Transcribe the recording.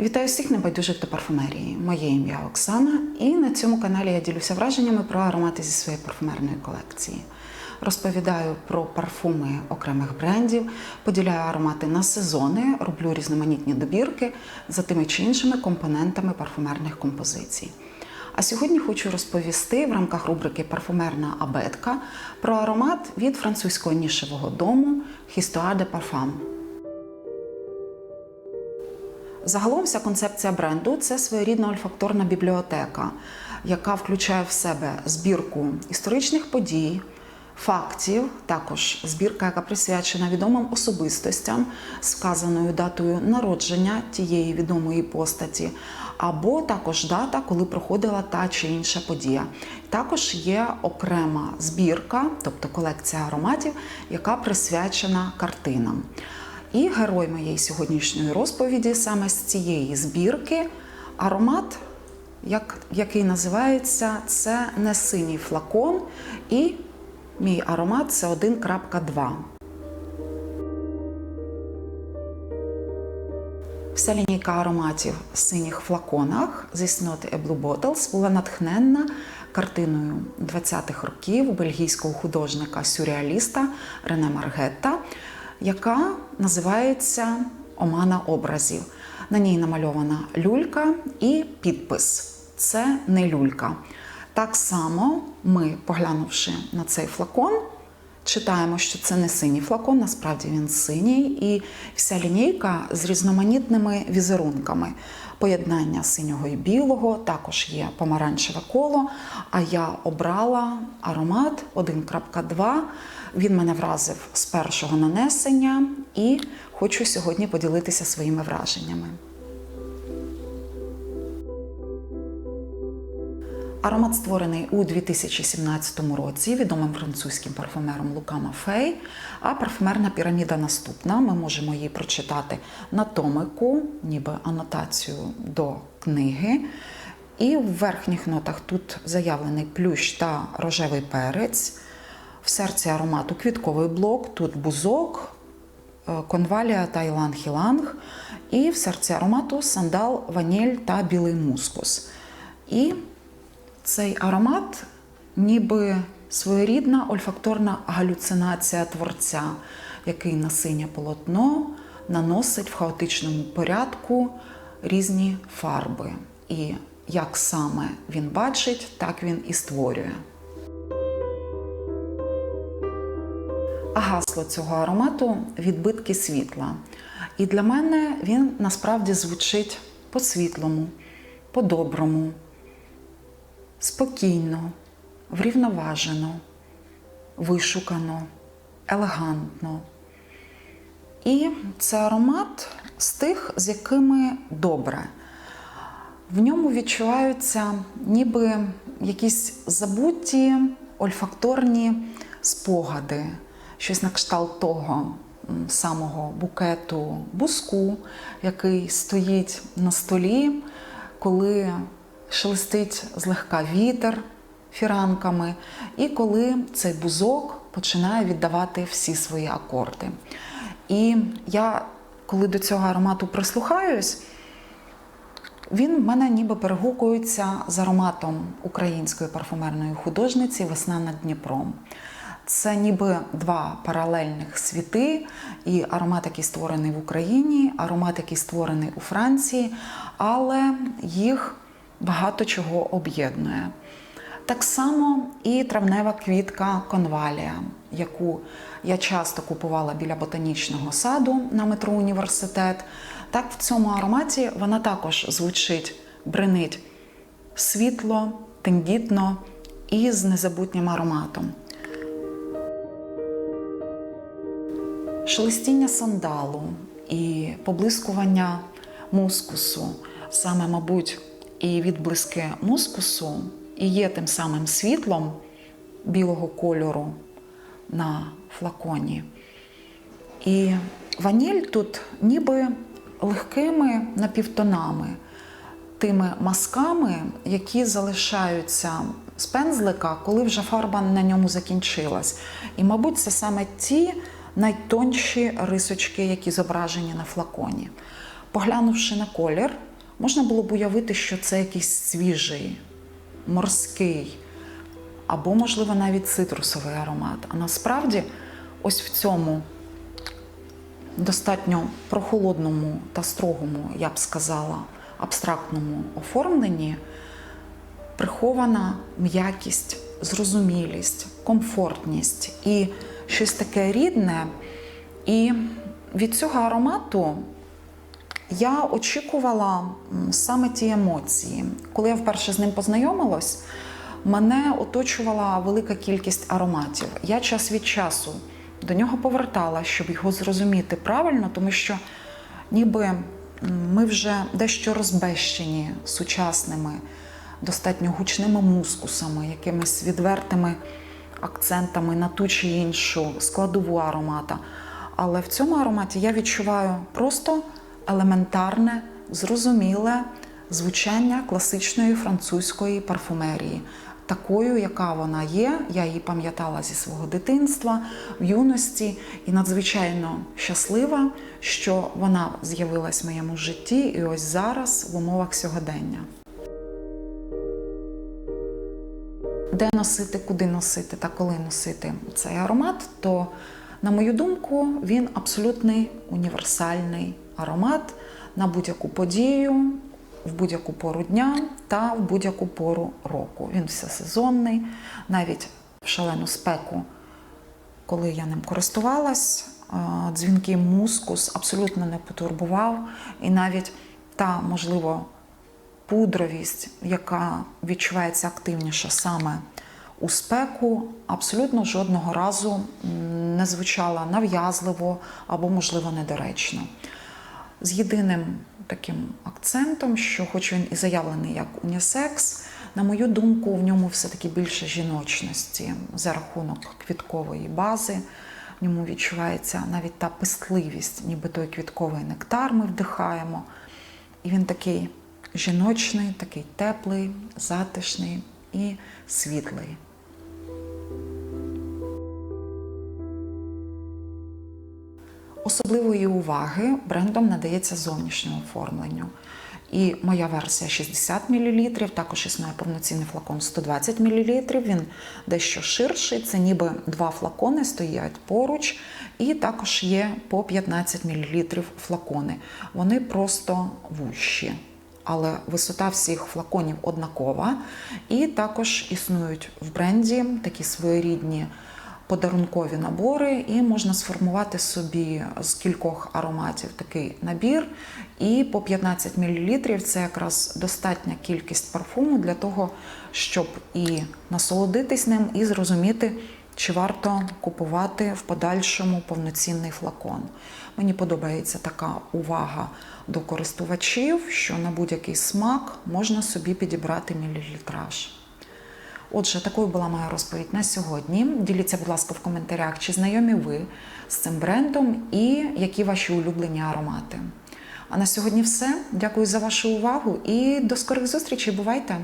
Вітаю всіх небайдужих до парфумерії. Моє ім'я Оксана, і на цьому каналі я ділюся враженнями про аромати зі своєї парфумерної колекції. Розповідаю про парфуми окремих брендів, поділяю аромати на сезони, роблю різноманітні добірки за тими чи іншими компонентами парфумерних композицій. А сьогодні хочу розповісти в рамках рубрики Парфумерна абетка про аромат від французького нішевого дому Histoire de Parfum. Загалом вся концепція бренду це своєрідна ольфакторна бібліотека, яка включає в себе збірку історичних подій, фактів, також збірка, яка присвячена відомим особистостям з вказаною датою народження тієї відомої постаті, або також дата, коли проходила та чи інша подія. Також є окрема збірка, тобто колекція ароматів, яка присвячена картинам. І герой моєї сьогоднішньої розповіді саме з цієї збірки аромат, як, який називається це не синій флакон, і мій аромат це 1.2. Вся лінійка ароматів в синіх флаконах зі Snot A Blue Bottles була натхненна картиною 20-х років бельгійського художника-сюрреаліста Рене Маргетта, яка називається Омана образів. На ній намальована люлька і підпис це не люлька. Так само ми, поглянувши на цей флакон, читаємо, що це не синій флакон, насправді він синій, і вся лінійка з різноманітними візерунками. Поєднання синього і білого, також є помаранчеве коло. А я обрала аромат 1.2. Він мене вразив з першого нанесення і хочу сьогодні поділитися своїми враженнями. Аромат створений у 2017 році відомим французьким парфумером Лука Мафей. А парфумерна піраміда наступна. Ми можемо її прочитати на томику, ніби анотацію до книги. І в верхніх нотах тут заявлений плющ та рожевий перець. В серці аромату квітковий блок, тут бузок, конвалія та іланг-іланг. І в серці аромату сандал, ваніль та білий мускус. І цей аромат ніби своєрідна ольфакторна галюцинація творця, який на синє полотно наносить в хаотичному порядку різні фарби. І як саме він бачить, так він і створює. А гасло цього аромату відбитки світла. І для мене він насправді звучить по-світлому, по-доброму, спокійно, врівноважено, вишукано, елегантно. І це аромат з тих, з якими добре. В ньому відчуваються ніби якісь забуті ольфакторні спогади, щось на кшталт того самого букету буску, який стоїть на столі, коли шелестить злегка вітер фіранками, і коли цей бузок починає віддавати всі свої акорди. І я, коли до цього аромату прислухаюсь, він в мене ніби перегукується з ароматом української парфумерної художниці Весна над Дніпром. Це ніби два паралельних світи, і аромат, який створений в Україні, аромат, який створений у Франції, але їх багато чого об'єднує. Так само і травнева квітка конвалія, яку я часто купувала біля ботанічного саду на метро університет. Так в цьому ароматі вона також звучить, бренить світло, тендітно і з незабутнім ароматом. Шелестіння сандалу і поблискування мускусу, саме, мабуть, і відблиски мускусу і є тим самим світлом білого кольору на флаконі. І ваніль тут ніби легкими напівтонами, тими масками, які залишаються з пензлика, коли вже фарба на ньому закінчилась. І, мабуть, це саме ті найтонші рисочки, які зображені на флаконі. Поглянувши на колір, можна було б уявити, що це якийсь свіжий, морський або, можливо, навіть цитрусовий аромат. А насправді, ось в цьому достатньо прохолодному та строгому, я б сказала, абстрактному оформленні прихована м'якість, зрозумілість, комфортність і щось таке рідне. І від цього аромату я очікувала саме ті емоції. Коли я вперше з ним познайомилась, мене оточувала велика кількість ароматів. Я час від часу до нього повертала, щоб його зрозуміти правильно, тому що ніби ми вже дещо розбещені сучасними, достатньо гучними мускусами, якимись відвертими акцентами на ту чи іншу складову аромата. Але в цьому ароматі я відчуваю просто елементарне, зрозуміле звучання класичної французької парфумерії. Такою, яка вона є, я її пам'ятала зі свого дитинства, в юності, і надзвичайно щаслива, що вона з'явилась в моєму житті і ось зараз в умовах сьогодення. де носити, куди носити та коли носити цей аромат, то, на мою думку, він абсолютний універсальний аромат на будь-яку подію, в будь-яку пору дня та в будь-яку пору року. Він всесезонний, навіть в шалену спеку, коли я ним користувалась, дзвінкий мускус абсолютно не потурбував, і навіть та, можливо, пудровість, яка відчувається активніше саме у спеку, абсолютно жодного разу не звучала нав'язливо або, можливо, недоречно. З єдиним таким акцентом, що, хоч він і заявлений як унісекс, на мою думку, в ньому все-таки більше жіночності за рахунок квіткової бази. В ньому відчувається навіть та пестливість, ніби той квітковий нектар ми вдихаємо. І він такий жіночний, такий теплий, затишний і світлий. Особливої уваги брендом надається зовнішньому оформленню. І моя версія 60 мл, також існує повноцінний флакон 120 мл. Він дещо ширший. Це ніби два флакони стоять поруч, і також є по 15 мл флакони. Вони просто вущі. Але висота всіх флаконів однакова. І також існують в бренді такі своєрідні подарункові набори, і можна сформувати собі з кількох ароматів такий набір. І по 15 мл це якраз достатня кількість парфуму для того, щоб і насолодитись ним, і зрозуміти, чи варто купувати в подальшому повноцінний флакон. Мені подобається така увага до користувачів, що на будь-який смак можна собі підібрати мілілітраж. Отже, такою була моя розповідь на сьогодні. Діліться, будь ласка, в коментарях, чи знайомі ви з цим брендом і які ваші улюблені аромати. А на сьогодні все. Дякую за вашу увагу і до скорих зустрічей. Бувайте!